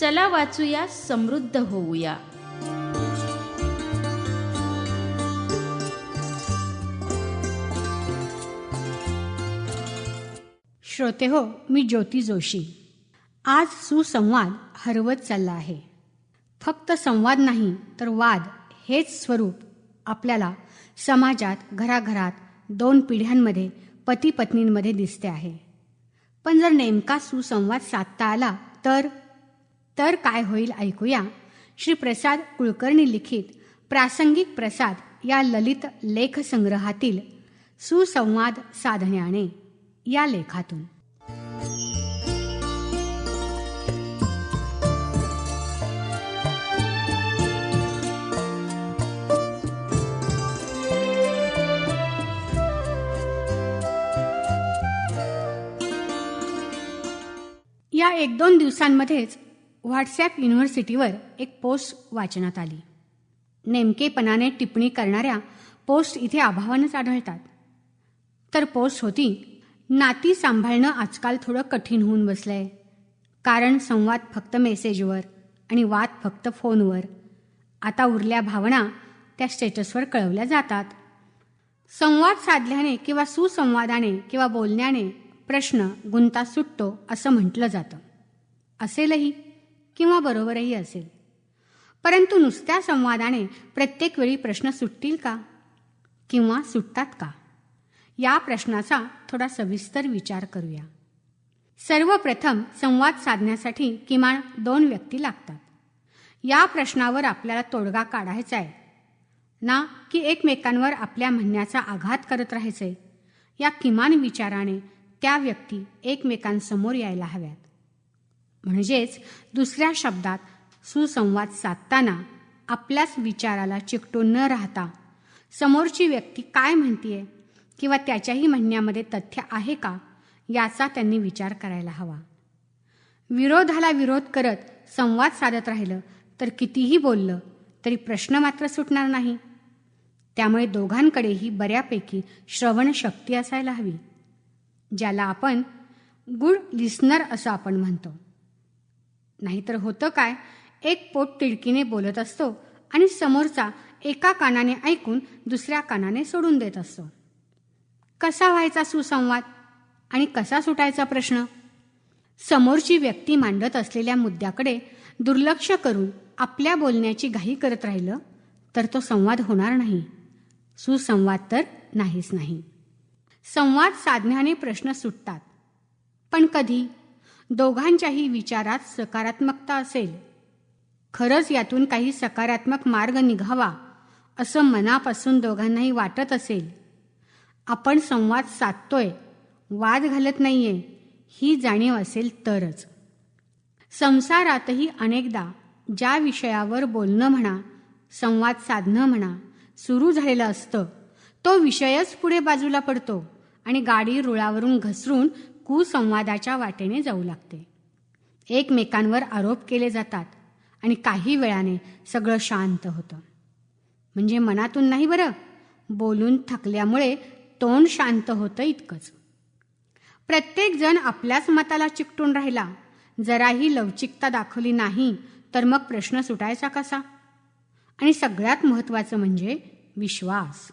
चला वाचूया समृद्ध होऊया. श्रोते हो मी ज्योती जोशी. आज सुसंवाद हरवत चालला आहे. फक्त संवाद नाही तर वाद हेच स्वरूप आपल्याला समाजात घराघरात दोन पिढ्यांमध्ये पती पत्नींमध्ये दिसते आहे. पण जर नेमका सुसंवाद साधता आला तर तर काय होईल ऐकूया. श्री प्रसाद कुलकर्णी लिखित प्रासंगिक प्रसाद या ललित लेख संग्रहातील सुसंवाद साधण्याने या लेखातून. या एक दोन दिवसांमध्येच व्हॉट्सॲप युनिव्हर्सिटीवर एक पोस्ट वाचनात आली. नेमकेपणाने टिप्पणी करणाऱ्या पोस्ट इथे अभावानंच आढळतात. तर पोस्ट होती नाती सांभाळणं आजकाल थोडं कठीण होऊन बसलंय. कारण संवाद फक्त मेसेजवर आणि वाद फक्त फोनवर. आता उरल्या भावना त्या स्टेटसवर कळवल्या जातात. संवाद साधल्याने किंवा सुसंवादाने किंवा बोलण्याने प्रश्न गुंता सुटतो असं म्हटलं जातं. असेलही. किंवा बरोबरही असेल. परंतु नुसत्या संवादाने प्रत्येक वेळी प्रश्न सुटतील का? किंवा सुटतात का? या प्रश्नाचा थोडा सविस्तर विचार करूया. सर्वप्रथम संवाद साधण्यासाठी किमान दोन व्यक्ती लागतात. या प्रश्नावर आपल्याला तोडगा काढायचा आहे. ना की एकमेकांवर आपल्या म्हणण्याचा आघात करत राहायचे या किमान विचाराने त्या व्यक्ती एकमेकांसमोर यायला हव्यात. म्हणजेच दुसऱ्या शब्दात सुसंवाद साधताना आपल्याच विचाराला चिकटून न राहता समोरची व्यक्ती काय म्हणतीये किंवा त्याच्याही म्हणण्यामध्ये तथ्य आहे का याचा त्यांनी विचार करायला हवा. विरोधाला विरोध करत संवाद साधत राहिलं तर कितीही बोललं तरी प्रश्न मात्र सुटणार नाही. त्यामुळे दोघांकडेही बऱ्यापैकी श्रवणशक्ती असायला हवी ज्याला आपण गुड लिस्नर असं आपण म्हणतो. नाहीतर होतं काय? एक पोट तिडकीने बोलत असतो आणि समोरचा एका कानाने ऐकून दुसऱ्या कानाने सोडून देत असतो. कसा व्हायचा सुसंवाद? आणि कसा सुटायचा प्रश्न? समोरची व्यक्ती मांडत असलेल्या मुद्द्याकडे दुर्लक्ष करून आपल्या बोलण्याची घाई करत राहिलं तर तो संवाद होणार नाही. सुसंवाद तर नाहीच नाही. संवाद साधण्याने प्रश्न सुटतात. पण कधी? दोघांच्याही विचारात सकारात्मकता असेल. खरंच यातून काही सकारात्मक मार्ग निघावा असं मनापासून दोघांनाही वाटत असेल. आपण संवाद साधतोय वाद घालत नाहीये ही जाणीव असेल तरच. संसारातही अनेकदा ज्या विषयावर बोलणं म्हणा संवाद साधणं म्हणा सुरू झालेलं असतं तो विषयच पुढे बाजूला पडतो आणि गाडी रुळावरून घसरून कुसंवादाच्या वाटेने जाऊ लागते. एकमेकांवर आरोप केले जातात आणि काही वेळाने सगळं शांत होतं. म्हणजे मनातून नाही बरं बोलून थकल्यामुळे तोंड शांत होतं इतकंच. प्रत्येकजण आपल्याच मताला चिकटून राहिला. जराही लवचिकता दाखवली नाही तर मग प्रश्न सुटायचा कसा? आणि सगळ्यात महत्त्वाचं म्हणजे विश्वास.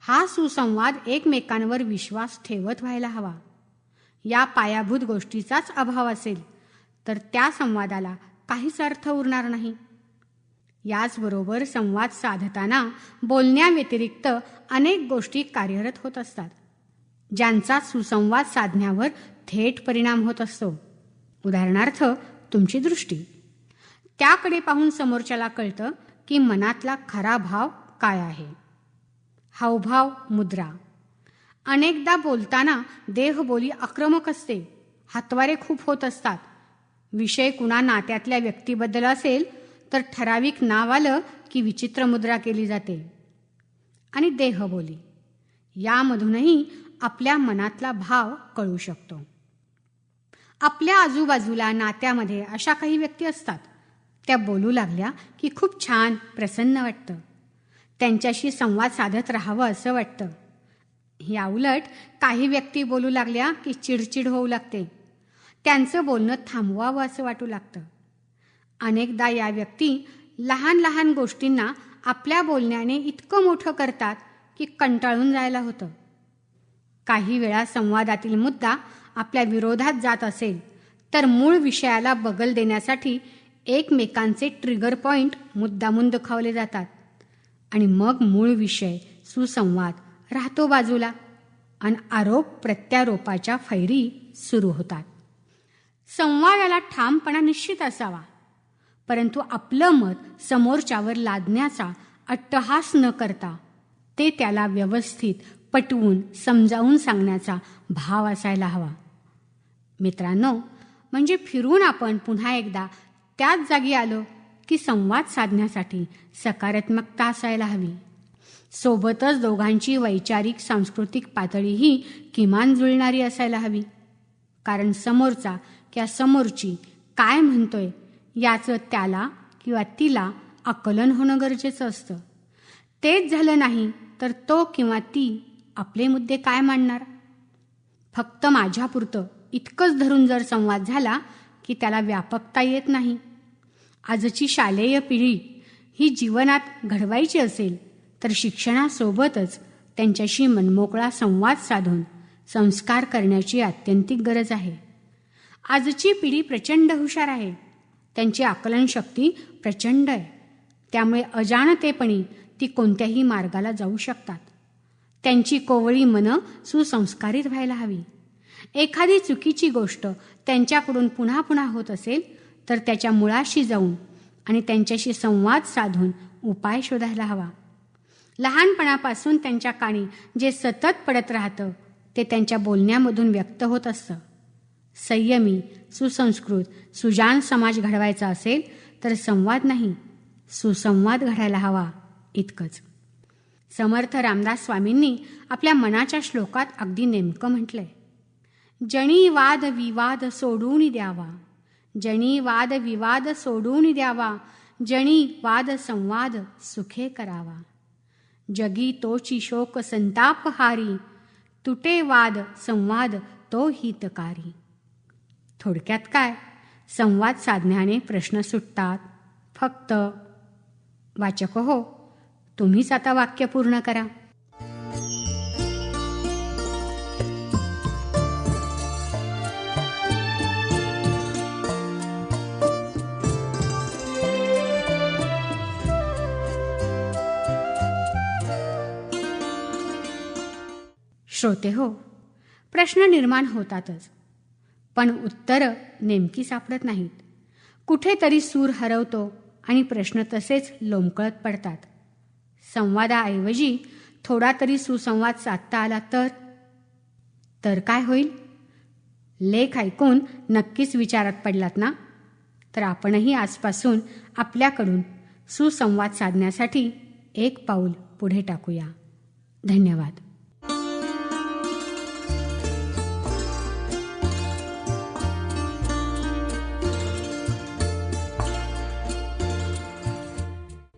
हा सुसंवाद एकमेकांवर विश्वास ठेवत व्हायला हवा. या पायाभूत गोष्टीचाच अभाव असेल तर त्या संवादाला काहीच अर्थ उरणार नाही. याचबरोबर संवाद साधताना बोलण्याव्यतिरिक्त अनेक गोष्टी कार्यरत होत असतात ज्यांचा सुसंवाद साधण्यावर थेट परिणाम होत असतो. उदाहरणार्थ तुमची दृष्टी. त्याकडे पाहून समोरच्याला कळतं की मनातला खरा भाव काय आहे. हावभाव मुद्रा. अनेकदा बोलताना देहबोली आक्रमक असते. हातवारे खूप होत असतात. विषय कुणा नात्यातल्या व्यक्तीबद्दल असेल तर ठराविक नाव आलं की विचित्र मुद्रा केली जाते. आणि देहबोली. यामधूनही आपल्या मनातला भाव कळू शकतो. आपल्या आजूबाजूला नात्यामध्ये अशा काही व्यक्ती असतात. त्या बोलू लागल्या की खूप छान प्रसन्न वाटतं. त्यांच्याशी संवाद साधत राहावं असं वाटतं. या उलट काही व्यक्ती बोलू लागल्या की चिडचिड होऊ लागते. त्यांचं बोलणं थांबवावं असं वाटू लागतं. अनेकदा या व्यक्ती लहान लहान गोष्टींना आपल्या बोलण्याने इतकं मोठं करतात की कंटाळून जायला होतं. काही वेळा संवादातील मुद्दा आपल्या विरोधात जात असेल तर मूळ विषयाला बगल देण्यासाठी एकमेकांचे ट्रिगर पॉईंट मुद्दामून दुखावले जातात. आणि मग मूळ विषय सुसंवाद राहतो बाजूला. आणि आरोप प्रत्यारोपाच्या फैरी सुरू होतात. संवादाला ठामपणा निश्चित असावा. परंतु आपलं मत समोरच्यावर लादण्याचा अट्टहास न करता ते त्याला व्यवस्थित पटवून समजावून सांगण्याचा भाव असायला हवा. मित्रांनो म्हणजे फिरून आपण पुन्हा एकदा त्याच जागी आलो की संवाद साधण्यासाठी सकारात्मकता असायला हवी. सोबतच दोघांची वैचारिक सांस्कृतिक पातळीही किमान जुळणारी असायला हवी. कारण समोरचा किंवा समोरची काय म्हणतोय याचं त्याला किंवा तिला आकलन होणं गरजेचं असतं. तेच झालं नाही तर तो किंवा ती आपले मुद्दे काय मांडणार? फक्त माझ्यापुरतं इतकंच धरून जर संवाद झाला की त्याला व्यापकता येत नाही. आजची शालेय पिढी ही जीवनात घडवायची असेल तर शिक्षणासोबतच त्यांच्याशी मनमोकळा संवाद साधून संस्कार करण्याची आत्यंतिक गरज आहे. आजची पिढी प्रचंड हुशार आहे. त्यांची आकलनशक्ती प्रचंड आहे. त्यामुळे अजाणतेपणी ती कोणत्याही मार्गाला जाऊ शकतात. त्यांची कोवळी मनं सुसंस्कारित व्हायला हवी. एखादी चुकीची गोष्ट त्यांच्याकडून पुन्हा पुन्हा होत असेल तर त्याच्या मुळाशी जाऊन आणि त्यांच्याशी संवाद साधून उपाय शोधायला हवा. लहानपणापासून त्यांच्या काणी जे सतत पडत राहतं ते त्यांच्या बोलण्यामधून व्यक्त होत असतं. संयमी सुसंस्कृत सुजान समाज घडवायचा असेल तर संवाद नाही सुसंवाद घडायला हवा इतकंच. समर्थ रामदास स्वामींनी आपल्या मनाच्या श्लोकात अगदी नेमकं म्हटलंय. जणी वाद विवाद सोडून द्यावा जणी वाद विवाद सोडून द्यावा जणी वाद संवाद सुखे करावा. जगी तोची शोक संताप हारी तुटे वाद संवाद तो हितकारी. थोडक्यात काय? संवाद साधण्याने प्रश्न सुटतात. फक्त वाचक हो तुम्हीच आता वाक्य पूर्ण करा. श्रोते हो प्रश्न निर्माण होतातच. पण उत्तरं नेमकी सापडत नाहीत. कुठेतरी सूर हरवतो आणि प्रश्न तसेच लोंबकळत पडतात. संवादाऐवजी थोडा तरी सुसंवाद साधता आला तर? तर काय होईल? लेख ऐकून नक्कीच विचारात पडलात ना? तर आपणही आजपासून आपल्याकडून सुसंवाद साधण्यासाठी एक पाऊल पुढे टाकूया. धन्यवाद.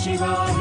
Shiva.